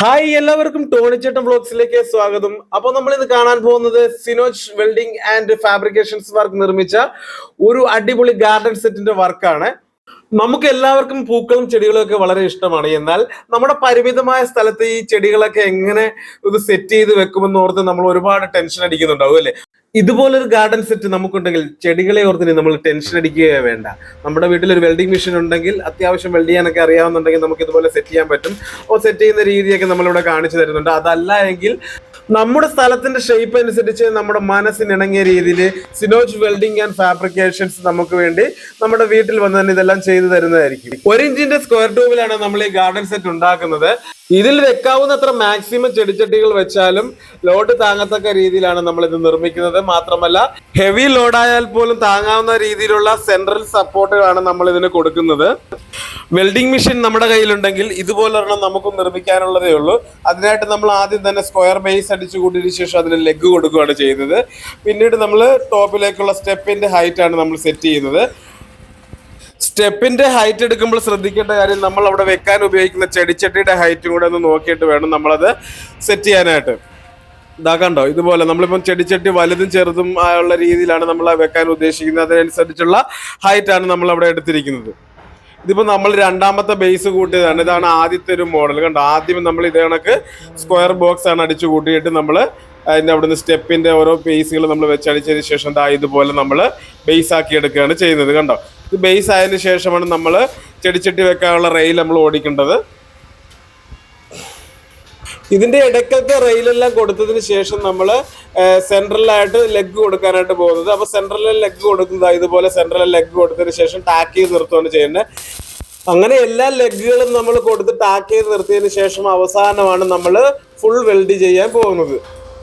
Hi എല്ലാവർക്കും ടോണിച്ചേട്ടൻ വ്ലോഗ്സിലേക്ക് സ്വാഗതം. അപ്പോൾ നമ്മൾ ഇന്ന് കാണാൻ പോകുന്നത് Sinoj welding and fabrications work നിർമ്മിച്ച ഒരു അടിപൊളി ഗാർഡൻ സെറ്റിന്റെ വർക്കാണ്. നമുക്ക് എല്ലാവർക്കും പൂക്കളും ചെടികളും ഒക്കെ വളരെ ഇഷ്ടമാണ്. എന്നാൽ നമ്മുടെ പരിമിതമായ സ്ഥലത്ത് ഈ ചെടികളൊക്കെ എങ്ങനെ ഇത് സെറ്റ് ചെയ്ത് വെക്കുമെന്ന് ഓർത്ത് നമ്മൾ ഒരുപാട് ടെൻഷൻ അടിക്കുന്നുണ്ടാവും അല്ലേ? ഇതുപോലൊരു ഗാർഡൻ സെറ്റ് നമുക്കുണ്ടെങ്കിൽ ചെടികളെ ഓർത്തിന് നമ്മൾ ടെൻഷൻ അടിക്കുകയോ വേണ്ട. നമ്മുടെ വീട്ടിൽ ഒരു വെൽഡിംഗ് മെഷീൻ ഉണ്ടെങ്കിൽ അത്യാവശ്യം വെൽഡ് ചെയ്യാനൊക്കെ അറിയാവുന്നുണ്ടെങ്കിൽ നമുക്ക് ഇതുപോലെ സെറ്റ് ചെയ്യാൻ പറ്റും. അപ്പോൾ സെറ്റ് ചെയ്യുന്ന രീതിയൊക്കെ നമ്മളിവിടെ കാണിച്ചു തരുന്നുണ്ട്. അതല്ല എങ്കിൽ നമ്മുടെ സ്ഥലത്തിന്റെ ഷേപ്പ് അനുസരിച്ച് നമ്മുടെ മനസ്സിന് ഇണങ്ങിയ രീതിയിൽ സിനോജ് വെൽഡിംഗ് ആൻഡ് ഫാബ്രിക്കേഷൻസ് നമുക്ക് വേണ്ടി നമ്മുടെ വീട്ടിൽ വന്ന് തന്നെ ഇതെല്ലാം ചെയ്തു തരുന്നതായിരിക്കും. ഒരു ഇഞ്ചിന്റെ സ്ക്വയർ ട്യൂബിലാണ് നമ്മൾ ഈ ഗാർഡൻ സെറ്റ് ഉണ്ടാക്കുന്നത്. ഇതിൽ വെക്കാവുന്നത്ര മാക്സിമം ചെടിച്ചട്ടികൾ വെച്ചാലും ലോഡ് താങ്ങത്തക്ക രീതിയിലാണ് നമ്മൾ ഇത് നിർമ്മിക്കുന്നത്. മാത്രമല്ല ഹെവി ലോഡായാൽ പോലും താങ്ങാവുന്ന രീതിയിലുള്ള സെൻട്രൽ സപ്പോർട്ടുകളാണ് നമ്മൾ ഇതിന് കൊടുക്കുന്നത്. വെൽഡിംഗ് മെഷീൻ നമ്മുടെ കയ്യിലുണ്ടെങ്കിൽ ഇതുപോലൊരെണ്ണം നമുക്ക് നിർമ്മിക്കാനുള്ളതേ ഉള്ളൂ. അതിനായിട്ട് നമ്മൾ ആദ്യം തന്നെ സ്ക്വയർ ബേസ് അടിച്ചു കൂട്ടിയതിനു ശേഷം അതിന് ലെഗ് കൊടുക്കുകയാണ് ചെയ്യുന്നത് പിന്നീട് നമ്മൾ ടോപ്പിലേക്കുള്ള സ്റ്റെപ്പിന്റെ ഹൈറ്റ് ആണ് നമ്മൾ സെറ്റ് ചെയ്യുന്നത്. സ്റ്റെപ്പിന്റെ ഹൈറ്റ് എടുക്കുമ്പോൾ ശ്രദ്ധിക്കേണ്ട കാര്യം നമ്മൾ അവിടെ വെക്കാൻ ഉപയോഗിക്കുന്ന ചെടിച്ചട്ടിയുടെ ഹൈറ്റും കൂടെ ഒന്ന് നോക്കിയിട്ട് വേണം നമ്മളത് സെറ്റ് ചെയ്യാനായിട്ട്. ഇതാ കണ്ടോ ഇതുപോലെ നമ്മളിപ്പം ചെടിച്ചട്ടി വലുതും ചെറുതും ആയുള്ള രീതിയിലാണ് നമ്മൾ വെക്കാൻ ഉദ്ദേശിക്കുന്നത്. അതിനനുസരിച്ചുള്ള ഹൈറ്റ് ആണ് നമ്മൾ അവിടെ എടുത്തിരിക്കുന്നത്. ഇതിപ്പോ നമ്മൾ രണ്ടാമത്തെ ബേസ് കൂട്ടിയതാണ്. ഇതാണ് ആദ്യത്തെ ഒരു മോഡൽ കണ്ടോ ആദ്യം നമ്മൾ ഇതേ കണക്ക് സ്ക്വയർ ബോക്സ് ആണ് അടിച്ചു കൂട്ടിയിട്ട് നമ്മൾ അതിന്റെ അവിടുന്ന് സ്റ്റെപ്പിന്റെ ഓരോ ബേസുകൾ നമ്മൾ വെച്ചടിച്ചതിന് ശേഷം ഇതുപോലെ നമ്മൾ ബേസ് ആക്കി എടുക്കുകയാണ് ചെയ്യുന്നത്. കണ്ടോ ഇത് ബേസ് ആയതിനു ശേഷമാണ് നമ്മൾ ചെടിച്ചട്ടി വെക്കാനുള്ള റെയിൽ നമ്മൾ ഓടിക്കേണ്ടത്. ഇതിന്റെ ഇടയ്ക്കത്തെ റെയിലെല്ലാം കൊടുത്തതിന് ശേഷം നമ്മൾ സെൻട്രലായിട്ട് ലെഗ് കൊടുക്കാനായിട്ട് പോകുന്നത്. അപ്പോൾ സെൻട്രലിൽ ലെഗ് കൊടുക്കുന്നത് ഇതുപോലെ സെൻട്രലിൽ ലെഗ് കൊടുത്തതിന് ശേഷം ടാക്ക് ചെയ്ത് നിർത്തുകയാണ് ചെയ്യുന്നത്. അങ്ങനെ എല്ലാ ലെഗുകളും നമ്മൾ കൊടുത്ത് ടാക്ക് ചെയ്ത് നിർത്തിയതിന് ശേഷം അവസാനമാണ് നമ്മൾ ഫുൾ വെൽഡ് ചെയ്യാൻ പോകുന്നത്.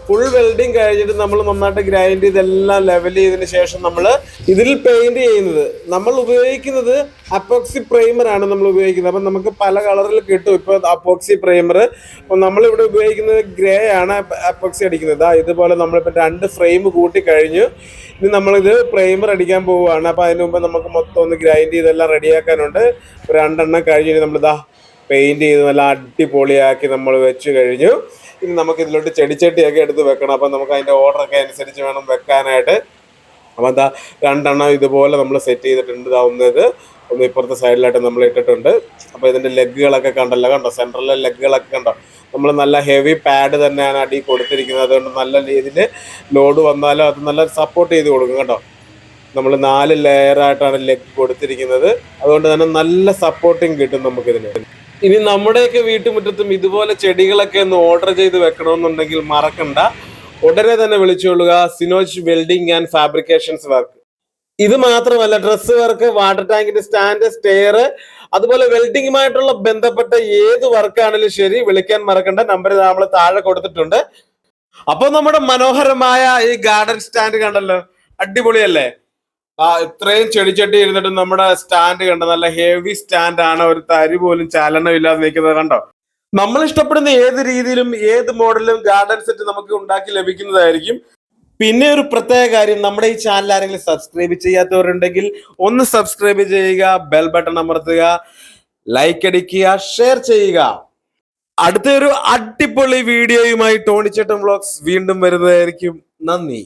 ഫുൾ വെൽഡിങ് കഴിഞ്ഞിട്ട് നമ്മൾ നന്നായിട്ട് ഗ്രൈൻഡ് ചെയ്തെല്ലാം ലെവൽ ചെയ്തതിന് ശേഷം നമ്മൾ ഇതിൽ പെയിന്റ് ചെയ്യുന്നത്. നമ്മൾ ഉപയോഗിക്കുന്നത് അപ്പോക്സി പ്രൈമർ ആണ് നമ്മൾ ഉപയോഗിക്കുന്നത്. അപ്പം നമുക്ക് പല കളറിൽ കിട്ടും. ഇപ്പോൾ അപ്പോക്സി പ്രൈമർ നമ്മളിവിടെ ഉപയോഗിക്കുന്നത് ഗ്രേ ആണ് അപ്പോക്സി അടിക്കുന്നത്. ഇതുപോലെ നമ്മളിപ്പോൾ രണ്ട് ഫ്രെയിം കൂട്ടി കഴിഞ്ഞു. ഇനി നമ്മളിത് പ്രൈമർ അടിക്കാൻ പോവുകയാണ്. അപ്പോൾ അതിന് മുമ്പ് നമുക്ക് മൊത്തം ഒന്ന് ഗ്രൈൻഡ് ചെയ്തെല്ലാം റെഡിയാക്കാനുണ്ട് രണ്ടെണ്ണം കഴിഞ്ഞ് നമ്മളിതാ പെയിന്റ് ചെയ്ത് നല്ല അടിപൊളിയാക്കി നമ്മൾ വെച്ച് കഴിഞ്ഞു. ഇനി നമുക്ക് ഇതിലോട്ട് ചെടിച്ചട്ടിയൊക്കെ എടുത്ത് വെക്കണം. അപ്പം നമുക്ക് അതിന്റെ ഓർഡറൊക്കെ അനുസരിച്ച് വേണം വെക്കാനായിട്ട്. അപ്പം എന്താ രണ്ടെണ്ണം ഇതുപോലെ നമ്മൾ സെറ്റ് ചെയ്തിട്ടുണ്ട്. ഇതാവുന്നത് ഒന്ന് ഇപ്പുറത്തെ സൈഡിലായിട്ട് നമ്മൾ ഇട്ടിട്ടുണ്ട്. അപ്പോൾ ഇതിന്റെ ലെഗുകളൊക്കെ കണ്ടല്ലോ. കണ്ടോ? സെൻട്രലിലെ ലെഗുകളൊക്കെ കണ്ടോ? നമ്മൾ നല്ല ഹെവി പാഡ് തന്നെയാണ് അടി കൊടുത്തിരിക്കുന്നത്. അതുകൊണ്ട് നല്ല രീതിയിൽ ലോഡ് വന്നാലും അത് നല്ല സപ്പോർട്ട് ചെയ്ത് കൊടുക്കും കേട്ടോ. നമ്മൾ നാല് ലെയറായിട്ടാണ് ലെഗ് കൊടുത്തിരിക്കുന്നത്. അതുകൊണ്ട് തന്നെ നല്ല സപ്പോർട്ടിങ് കിട്ടും നമുക്കിതിന്. ഇനി നമ്മുടെയൊക്കെ വീട്ടുമുറ്റത്തും ഇതുപോലെ ചെടികളൊക്കെ ഒന്ന് ഓർഡർ ചെയ്ത് വെക്കണമെന്നുണ്ടെങ്കിൽ മറക്കണ്ട. ഉടനെ തന്നെ വിളിച്ചുകൊള്ളുക. Sinoj welding and fabrications work. ഇത് മാത്രമല്ല ഡ്രസ് വർക്ക് വാട്ടർ ടാങ്കിന്റെ സ്റ്റാൻഡ് സ്റ്റെയർ അതുപോലെ വെൽഡിങ്ങുമായിട്ടുള്ള ബന്ധപ്പെട്ട ഏത് വർക്കാണെങ്കിലും ശരി വിളിക്കാൻ മറക്കണ്ട. നമ്പർ നമ്മൾ താഴെ കൊടുത്തിട്ടുണ്ട്. അപ്പൊ നമ്മുടെ മനോഹരമായ ഈ ഗാർഡൻ സ്റ്റാൻഡ് കണ്ടല്ലോ? അടിപൊളിയല്ലേ? ആ ഇത്രയും ചെടിച്ചട്ടി ഇരുന്നിട്ട് നമ്മുടെ സ്റ്റാൻഡ് കണ്ടോ? നല്ല ഹെവി സ്റ്റാൻഡ് ആണ്. ഒരു തരി പോലും ചലനമില്ലാതെ നിൽക്കുന്നത് കണ്ടോ? നമ്മൾ ഇഷ്ടപ്പെടുന്ന ഏത് രീതിയിലും ഏത് മോഡലും ഗാർഡൻ സെറ്റ് നമുക്ക് ഉണ്ടാക്കി ലഭിക്കുന്നതായിരിക്കും. പിന്നെ ഒരു പ്രത്യേക കാര്യം നമ്മുടെ ഈ ചാനൽ ആരെങ്കിലും സബ്സ്ക്രൈബ് ചെയ്യാത്തവരുണ്ടെങ്കിൽ ഒന്ന് സബ്സ്ക്രൈബ് ചെയ്യുക ബെൽ ബട്ടൺ അമർത്തുക ലൈക്ക് അടിക്കുക ഷെയർ ചെയ്യുക. അടുത്തൊരു അടിപൊളി വീഡിയോയുമായി ടോണിച്ചേട്ടൻ വ്ളോഗ്സ് വീണ്ടും വരുന്നതായിരിക്കും. നന്ദി.